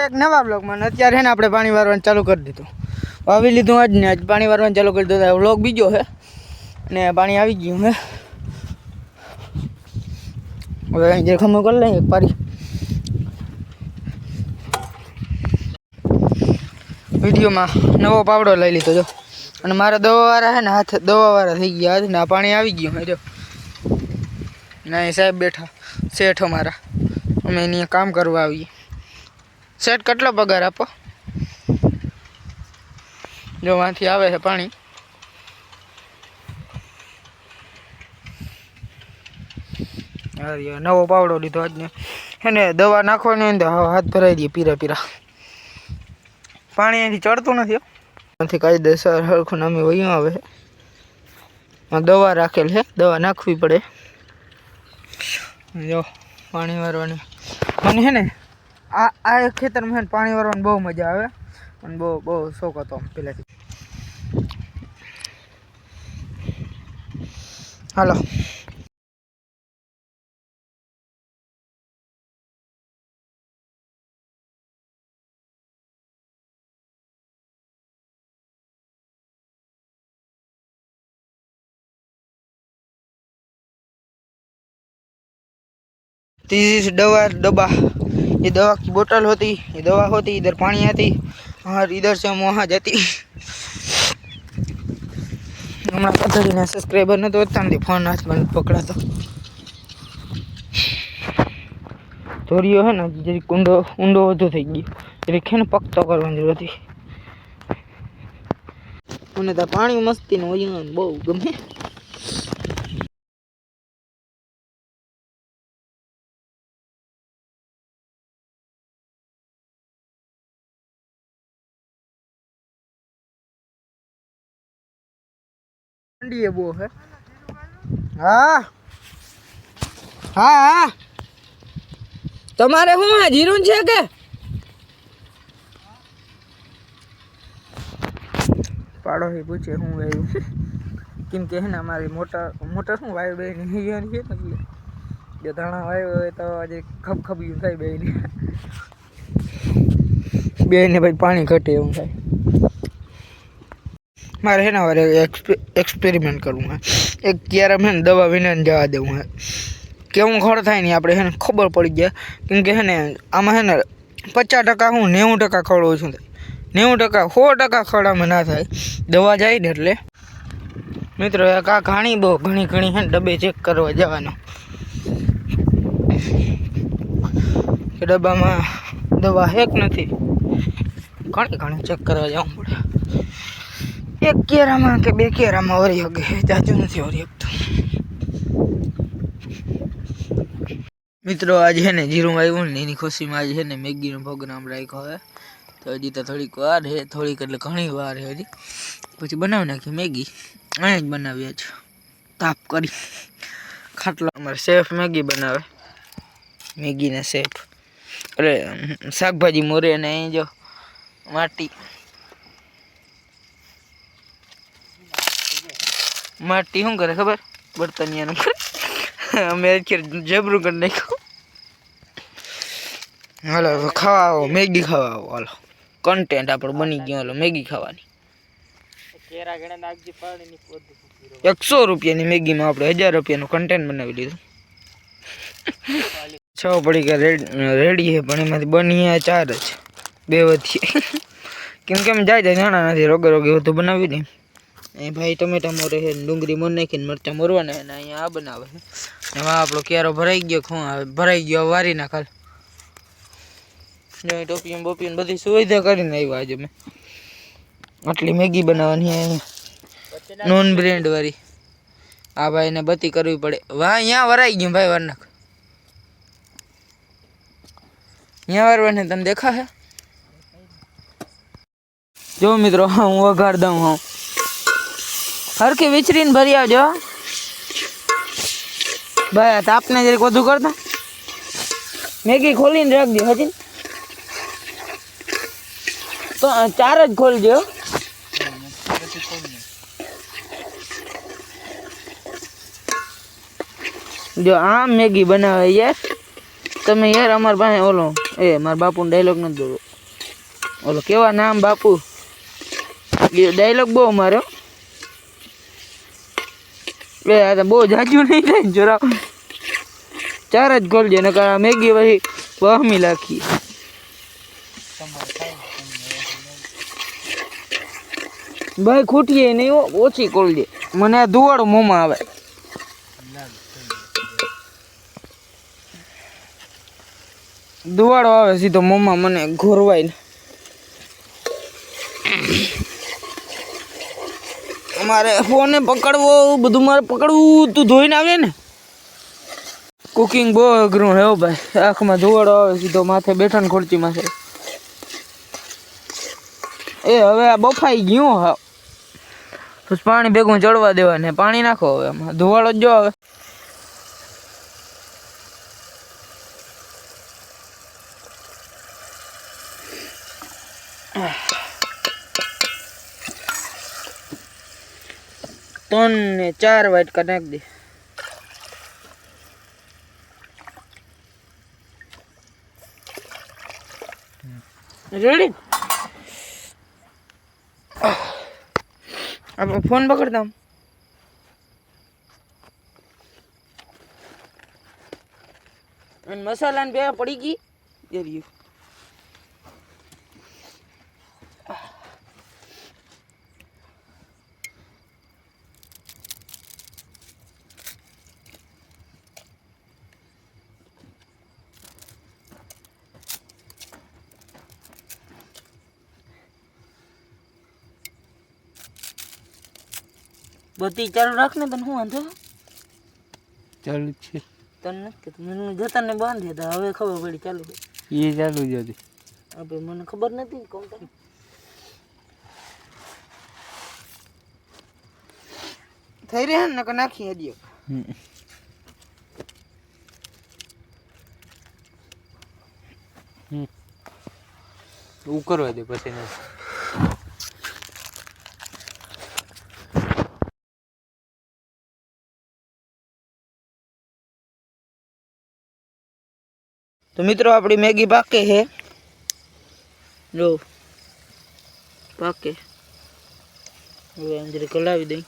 આપણે એક નવા બ્લોગમાં અત્યારે છે ને આપણે પાણી વારવાનું ચાલુ કરી દીધું. વાવી લીધું આજ ને આજ પાણી વારવાનું ચાલુ કરી દીધું. બ્લોગ બીજો છે ને પાણી આવી ગયું હે. હવે જે ખમો કરી લઈએ પારી. વિડીયોમાં નવો પાવડો લઈ લીધો, જો. અને મારા દવાવાળા છે ને હાથ દવાવાળા થઈ ગયા હાથ ને આ પાણી આવી ગયું હે, જો. ના સાહેબ બેઠા, શેઠ અમારા. અમે એની કામ કરવા આવીએ. શેઠ કેટલો પગાર આપો? જો વાંથી આવે છે પાણી. નવો પાવડો લીધો આજને. એને દવા નાખવાની હોય ને હાથ ભરાઈ દઈએ પીરા પીરા. પાણી અહીંથી ચડતું નથી. નથી કાયદેસર હરખું નામે વયું આવે દવા રાખેલ છે દવા નાખવી પડે. જો પાણી વારવાની. મને છે ને આ આ ખેતરમાં છે પાણી વાળવાની બહુ મજા આવે. અને બહુ બહુ શોખ હતો આમ પહેલાંથી. હાલો. तीस दवा डब्बा ये दवा की बोतल होती ये दवा होती इधर पानी आती और इधर से हम वहाँ जाती હમણાં પથરીના સબસ્ક્રાઈબર નતો વધતા નથી ફોન હાથમાં નથી પકડાતો ધોરીઓ હે ને જરીક ઊંડો ઊંડો વધુ થઈ ગયો જરીક છે ને પકતો કરવાની જરૂર હતી મને તો પાણી મસ્તી નું હોય બહુ ગમે ઠંડી એ બહુ હે. હા. હા હા. તમારે શું જીરું છે કે? પાડોશી પૂછે શું વાયું. કેમ કે હે ને અમારી મોટર મોટર શું વાયુ બે ની છે ને એટલે. જો ધાણા વાયુ હોય તો આજે ખબ ખબ્યું થાય બે બે ને પછી પાણી ઘટે એવું થાય. મારે છે ને મારે એક્સપેરિમેન્ટ કરવું હે. એક ક્યારે છે ને દવા વિનાને જવા દેવું હે. કેવું ખર થાય નહીં, આપણે છે ને ખબર પડી જાય. કેમ કે છે ને આમાં છે ને પચાસ ટકા હું નેવું ટકા ખડ થાય નેવું ટકા, સો ટકા ખડ ના થાય. દવા જાય ને એટલે. મિત્રો, એક આ ઘણી બહુ ઘણી ઘણી છે ને ડબ્બે ચેક કરવા જવાનો. ડબ્બામાં દવા હેક નથી? ઘણી ઘણી ચેક કરવા જવું પડે. એક કેરામાં કે બે કેરામાં વરી શકે જાજુ નથી વરી શકતું મિત્રો, આજે છે ને જીરું આવ્યું ને એની ખુશીમાં આજે છે ને મેગીનો પ્રોગ્રામ રાખ્યો હે તો હજી તો થોડીક વાર છે, થોડીક એટલે ઘણી વાર છે હજી. પછી બનાવી નાખી મેગી. અહીંયા જ બનાવ્યા છે તાપ કરી. ખાટલા. અમારે શેફ મેગી બનાવે. મેગીના શેફ અરે શાકભાજી મોરે અને અહીં જો માટી. માટી શું કરે ખબર? બર્તનિયાનું કરે. અમે અત્યારે જબરું કરી નાખ્યું. હાલો ખાવા આવો મેગી ખાવા આવો હાલો. કન્ટેન્ટ આપણો બની ગયું હાલો મેગી ખાવાની. એકસો રૂપિયાની મેગીમાં આપણે હજાર રૂપિયાનું કન્ટેન્ટ બનાવી લીધું છ પડી કે રેડી છે પણ એમાંથી બની ચાર જ. બે વધી. કેમ કેમ જાય જાય નાના નથી રોગે રોગે બધું બનાવી દે. અહીં ભાઈ ટમેટા મોરે છે ને ડુંગળી મોર નાખીને મરચાં મોરવાના છે ને અહીંયા આ બનાવે છે. એમાં આપણો ક્યારો ભરાઈ ગયો શું આવે ભરાઈ ગયો હવે વારી નાખાલ જો અહીં ટોપીઓ બોપીઓ બધી સુવિધા કરીને આવ્યા આજે મેં આટલી મેગી બનાવવાની અહીંયા નોન બ્રેન્ડ વાળી. આ ભાઈને બત્તી કરવી પડે. વાહ, અહીંયા વરાઈ ગયું ભાઈ વાર નાખ અહીંયા વારવાને તને દેખા હે જો મિત્રો, હું વઘાર દઉં, હું. હરખી વિચરીને ભરી આવજો. આ તાપને જરીક વધુ કરતા. મેગી ખોલીને રાખજો, હજી. તો ચાર જ ખોલજો જો આ મેગી બનાવે યાર. તમે યાર અમાર પાસે, ઓલો, એ, મારા બાપુ ડાયલોગ નથી બોલો ઓલો, કેવા નામ બાપુ? ડાયલોગ બહુ મારો તો બહુ જાજુ નહીં થાય ને જોરા ચાર જ ખોલજે નકર આ મેગી પછી વહમી લાખી. ભાઈ ખૂટીએ નહીં ઓછી કોલજે મને આ ધુવાડો મોંમાં આવે. ધુવાડો આવે સીધો મોંમાં, મને ઘોરવાય ને. મારે ફોને પકડવો બધું મારે પકડવું તું ધોઈને આવે ને. કુકિંગ બહુ અઘરું હે ભાઈ. આંખમાં ધુવાડો આવે, સીધો માથે બેઠા ને ખુરચી માથે. એ હવે આ બફાઈ ગયું હા. પાણી ભેગું ચડવા દેવા ને પાણી નાખો હવે આમાં. ધોવાડો જ જો હવે ત્રણ ને ચાર વાટકા નાખી દે. રેડી આપણે ફોન પકડતા આમ. અને મસાલા ને બે બધી ચાલુ રાખ ને તને શું વાંધો? ચાલુ છે. તને નથી કહેતો મને જતાને બાંધી હતા હવે ખબર પડી ચાલુ છે. એ ચાલુ જ હતી. હવે મને ખબર નથી કોણ તને થઈ રહ્યા ને કે નાખી હજી હમ. હમ. ઉકરવા દે પછી ને તો મિત્રો આપણી મેગી પાકે છે જો પાકે. હવે અંદર કલાવી દઈ.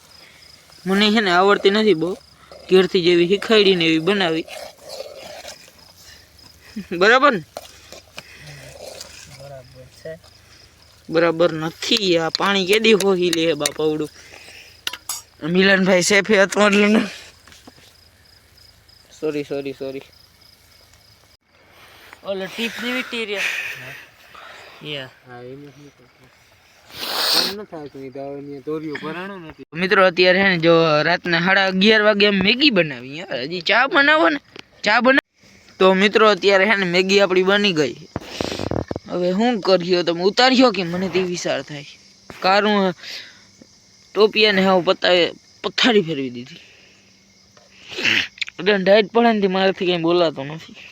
મને છે ને આવડતી નથી બહુ. ઘેરથી જેવી શીખાડીને એવી બનાવી. બરાબર ને? બરાબર નથી. આ પાણી કેદી હોહી લે બાપાવડું મિલનભાઈ સેફે હતો એટલે સોરી સોરી સોરી ઓલો ટીપ જેવી ટીરિયા હા મિત્રો અત્યારે હે ને જો રાતના સાડા અગિયાર વાગે મેગી બનાવી યાર હજી ચા બનાવો ને ચા બના તો મિત્રો અત્યારે હે ને મેગી આપણી બની ગઈ. હવે શું કર્યો તમે ઉતાર્યો કે મને તે વિચાર થાય? કારું ટોપિયાને હવે પતાવે પથારી ફેરવી દીધી. એટલે ડાયટ પડે ને મારાથી કંઈ બોલાતો નથી.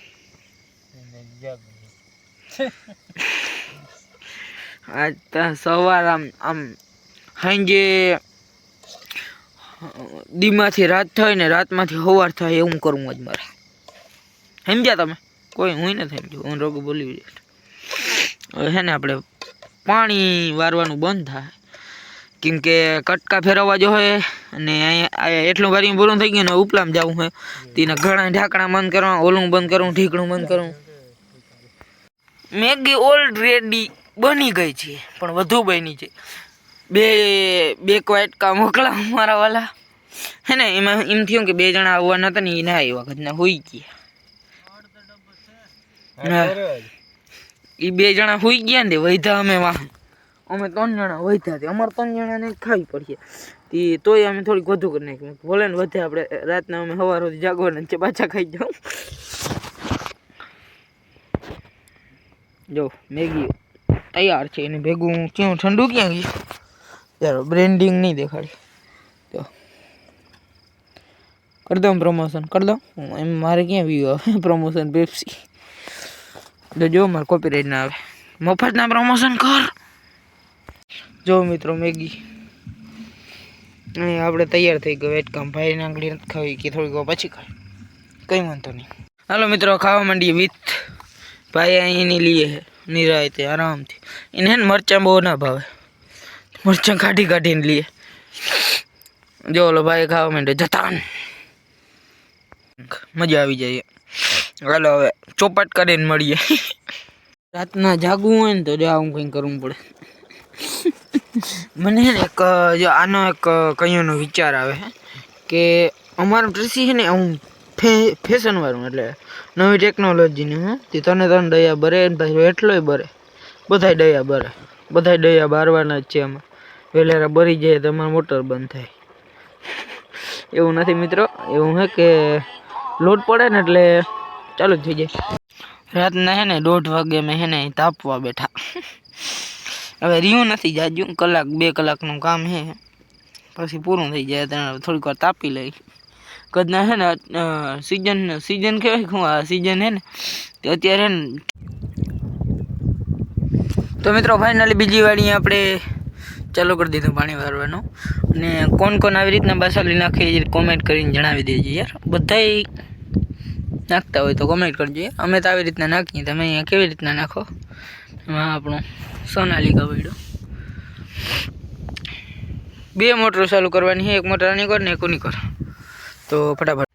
આજ તો સવાર આમ આમ હાંજે દીમાંથી રાત થાય ને રાતમાંથી સવાર થાય એવું કરવું જ મારે. સમજ્યા તમે? કોઈ હું નથી સમજ્યું. હું રોગ બોલી હે ને આપણે પાણી વારવાનું બંધ થાય. કેમ કે કટકા ફેરવવા જો હોય અને અહીંયા એટલું વારી પૂરું થઈ ગયું ને ઉપલામ જવું હોય તેના ઘણા ઢાંકણા બંધ કરવા ઓલું બંધ કરવું ઢીકણું બંધ કરવું મેગી ઓલરેડી બની ગઈ છે પણ વધુ બની છે. બે બે વાટકા મોકલા મારા વાલા. હે ને એમાં એમ થયું કે બે જણા આવવાના હતા ને એ ના આવ્યા ઘરના હોઈ ગયા. એ બે જણા હોઈ ગયા ને વૈધા અમે વાહ અમે ત્રણ જણા વૈધા તે. અમારે ત્રણ જણાને ખાવી પડીએ તે તોય અમે થોડીક વધુ કરી નાખ્યું ભલે ને વધે આપણે રાતના અમે સવાર સુધી જાગવાના છે પાછા ખાઈ જાઉં. જો, મેગી તૈયાર છે. એને ભેગું ક્યાં ઠંડુ ક્યાં ગયું ચાલો બ્રેન્ડિંગ નહીં દેખાડી. તો, કરી દઉં પ્રમોશન કરી દઉં? એમ, મારે ક્યાં વ્યૂ આવે? પ્રમોશન પેપ્સી તો જો, મારે કોપીરાઇટ ના આવે. મફતના પ્રમોશન કર. જો મિત્રો, મેગી. આપણે તૈયાર થઈ ગયો. વેટ કામ. ભાઈ નાંગળી ખાવી કે થોડીક પછી ખાય કંઈ વાંધો નહીં. હાલો મિત્રો, ખાવા માંડીએ વિથ ભાઈ અહીંની લીએ હે નિરાય તે આરામથી. એને મરચાં બહુ ના ભાવે. મરચાં કાઢી કાઢીને લીએ. જો ઓલો ભાઈ ખાવા માંડે જતાન. મજા આવી જાય. હાલો હવે, ચોપાટ કરીને મળીએ. રાતના જાગવું હોય ને તો જો આવું કંઈ કરવું પડે. મને એક આનો એક કયોનો વિચાર આવે કે અમારું ટ્રસી છે ને હું ફે ફેશનવાળું એટલે નવી ટેકનોલોજીની હું? તે તને તને દયા બરે ભાઈ એટલોય બરે. બધાય દયા બરે. બધાય દયા બારવાના જ છે એમાં વેલેરા બરી જાય તો મોટર બંધ થાય. એવું નથી મિત્રો. એવું હે કે લોટ પડે ને એટલે ચાલુ જ થઈ જાય. રાતના હે ને દોઢ વાગે મેં હે ને તાપવા બેઠા. હવે રહ્યું નથી જાજુ. કલાક, બે કલાકનું કામ હે. પછી પૂરું થઈ જાય. ત્યારે થોડીક વાર તાપી લઈ. કદના હે ને સિઝન સિઝન કહેવાય હું આ સિઝન હે ને, તો અત્યારે તો મિત્રો ફાઇનલી બીજી વાળી આપણે ચાલુ કરી દીધું પાણી વારવાનું. અને કોણ કોણ આવી રીતના બાસાલી નાખે એ કોમેન્ટ કરીને જણાવી દેજો યાર. બધાય નાખતા હોય તો કોમેન્ટ કરજો. અમે તો આવી રીતના નાખીએ. તમે અહીંયા કેવી રીતના નાખો? એમાં આપણું સોનાલિકા વડ્યો બે મોટરો ચાલુ કરવાની છે. એક મોટર આની કર ને એક ઓની કર. તો ફટાફટ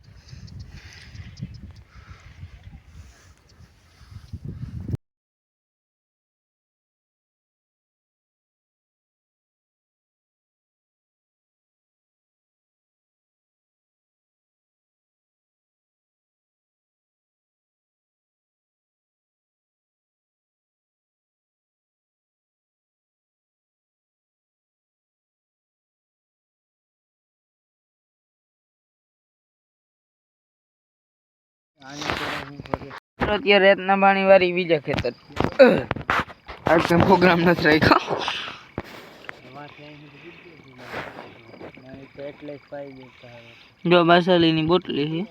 અત્યારે રાતના પાણી વાળી બીજા ખેતર. આજ પ્રોગ્રામ નથી રાખ્યો. જ બાસાલીની બોટલી